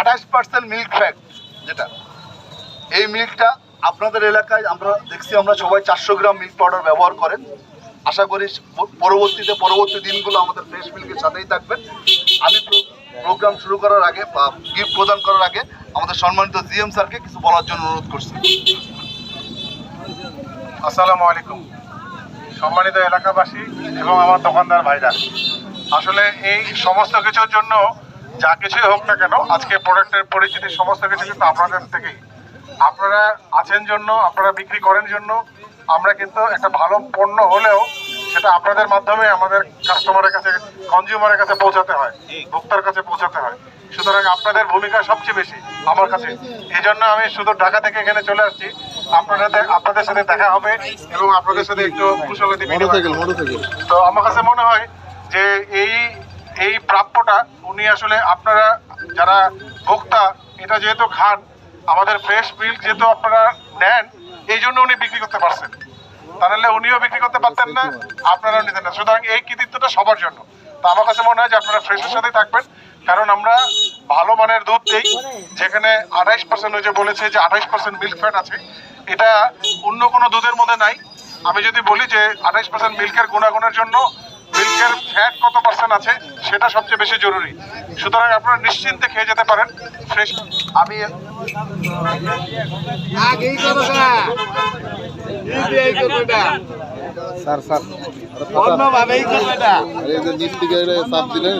আঠাশ percent milk fat যেটা। এই মিল্কটা আপনাদের এলাকায় আমরা দেখছি, আমরা সবাই চারশো গ্রাম মিল্ক পাউডার ব্যবহার করেন। আশা করি পরবর্তীতে, পরবর্তী দিনগুলো আমাদের ফ্রেশ মিল্কের সাথেই থাকবেন। আমি প্রোগ্রাম শুরু করার আগে, বা গিফট প্রদান করার আগে আমাদের সম্মানিত জিএম স্যারকে কিছু বলার জন্য অনুরোধ করছি। আসসালামু আলাইকুম। সম্মানিত এলাকাবাসী এবং আমার দোকানদার ভাইরা, আসলে এই সমস্ত কিছুর জন্য যা কিছুই হোক না কেন আজকে প্রোডাক্টের পরিচিতি সমস্ত কিছু কিন্তু আপনাদের থেকেই। আপনারা আছেন জন্য আপনারা বিক্রি করেন জন্য আমরা কিন্তু একটা ভালো পণ্য হলেও সেটা আপনাদের মাধ্যমে আমাদের কাস্টমারের কাছে কনজিউমারের কাছে পৌঁছাতে হয় ভোক্তার কাছে পৌঁছাতে হয়। সুতরাং আপনাদের ভূমিকা সবচেয়ে বেশি আমার কাছে। এই জন্য আমি শুধু ঢাকা থেকে এখানে চলে আসছি। আপনাদের আপনাদের সাথে দেখা হবে এবং আপনাদের সাথে একটু কুশলতি। তো আমার কাছে মনে হয় যে এই এই প্রাপ্যটা উনি আসলে আপনারা যারা ভোক্তা, এটা যেহেতু খান, আমাদের ফ্রেশ মিল্ক যেহেতু আপনারা নেন, এই জন্য উনি বিক্রি করতে পারছেন। তাহলে উনিও বিক্রি করতে পারতেন না, আপনারাও নিতেন না। সুতরাং এই কৃতিত্বটা সবার জন্য। তো আমার কাছে মনে হয় যে আপনারা ফ্রেশের সাথেই থাকবেন, কারণ আমরা ভালো মানের দুধ দিই, যেখানে আঠাইশ পার্সেন্ট ওই যে বলেছে যে আঠাইশ পার্সেন্ট মিল্ক ফ্যাট আছে, এটা অন্য কোনো দুধের মধ্যে নাই। আমি যদি বলি যে আঠাইশ পার্সেন্ট মিল্কের গুণাগুণের জন্য মিল্কের ফ্যাট কত পার্সেন্ট আছে সেটা সবচেয়ে বেশি জরুরি। সুতরাং আপনারা নিশ্চিন্তে খেয়ে যেতে পারেন। ফ্রেশ আমি স্যার স্যার। অন্যভাবেই কথাটা। এই যে নিচ থেকে চাপ দিলেন